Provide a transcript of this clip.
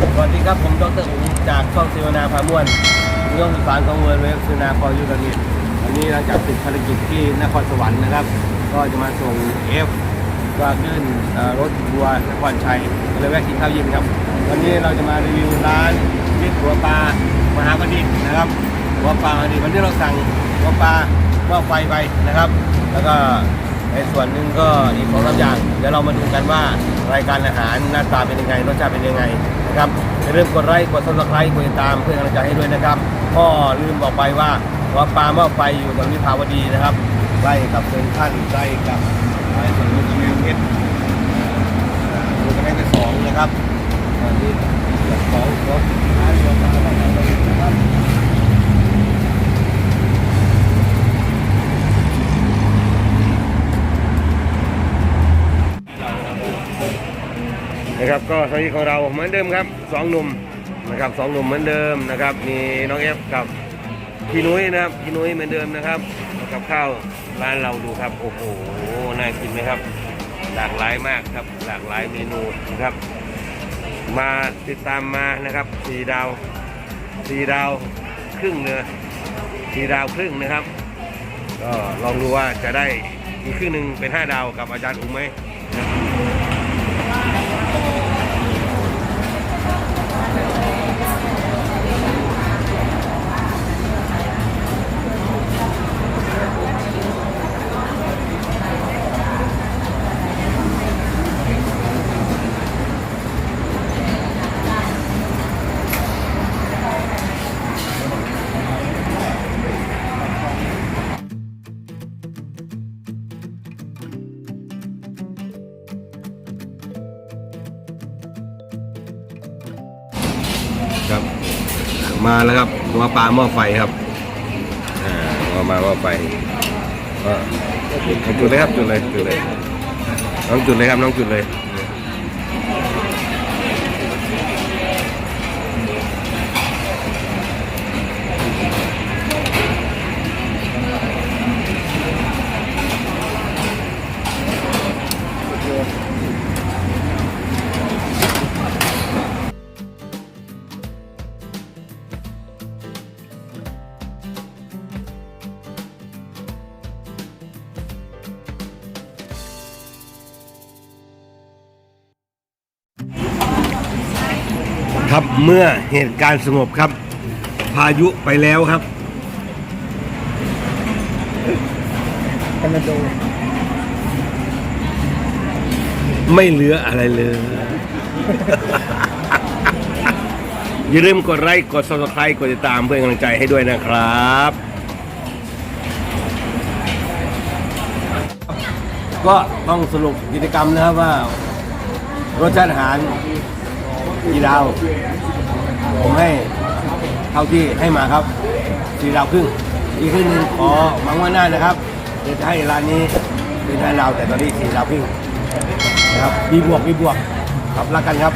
สวัสดีครับ ผมดรอุ๋งจากช่องเซวนาพาม่วนเรื่องสารของเวิร์นเวฟเซวนาพอยูรานิตวันนี้หลังจากติดภารกิจที่นครสวรรค์นะครับ ก็จะมาส่งเอฟวาขึ้นเอ่อรถทัวร์นครชัยเลยแวะกินข้าวเย็นครับ วันนี้เราจะมารีวิวร้านมิตรหัวปลามหาประดิษฐ์นะครับหัวปลามหาประดิษฐ์วันนี้เราสั่งหัวปลาหม้อไฟไปนะครับ แล้วก็ในส่วนหนึ่งก็อีกสองสามอย่างเดี๋ยวเรามาดูกันว่า รายการอาหารหน้าตาเป็นยังไงรสชาติเป็นยังไงนะครับอย่าลืมกดไลค์กดซับสไครต์กดติดตามเพื่อนกำลังใจให้ด้วยนะครับก็ลืมบอกไปว่าหัวปลาหม้อไฟอยู่ตรงวิภาวดีนะครับใกล้กับเซนทันใกล้กับไอ้ส่วนลูกกระแมงเพชรลูกกระแมงเพชรสองนะครับตอนนี้สอง นะครับก็สมาชิกของเราเหมือนเดิมครับสองหนุ่มนะครับสองหนุ่มเหมือนเดิมนะครับมีน้องเอฟกับพี่นุ้ยนะครับพี่นุ้ยเหมือนเดิมนะครับกับข้าวร้านเราดูครับโอ้โหน่ากินไหมครับ หลากหลายมากครับ หลากหลายเมนูนะครับ มาติดตามมานะครับสี่ดาวสี่ดาวครึ่งเนื้อสี่ดาวครึ่งนะครับก็ลองดูว่าจะได้อีกครึ่งหนึ่งเป็นห้าดาวกับอาจารย์อุ้มไหม Oh! ครับ มาแล้วครับหัวปลาหม้อไฟครับอ่าหัวมาหม้อไฟก็จุดเลยครับจุดเลยจุดเลยน้องจุดเลยครับน้องจุดเลย ครับเมื่อเหตุการณ์สงบครับ พายุไปแล้วครับกันมาดูไม่เหลืออะไรเลย อย่าลืมกดไลค์กด subscribe กดติดตามเพื่อเป็นกำลังใจให้ด้วยนะครับ ก็ต้องสรุปกิจกรรมนะครับว่ารสชาติอาหาร กี่ดาว ผมให้เท่าที่ให้มาครับสี่ดาวครึ่งอีกครึ่งหนึ่งขอหวังว่าหน้านะครับเดี๋ยวจะให้ร้านนี้เป็นห้าดาวแต่ตอนนี้สี่ดาวครึ่งนะครับมีบวกมีบวกครับรักกันครับ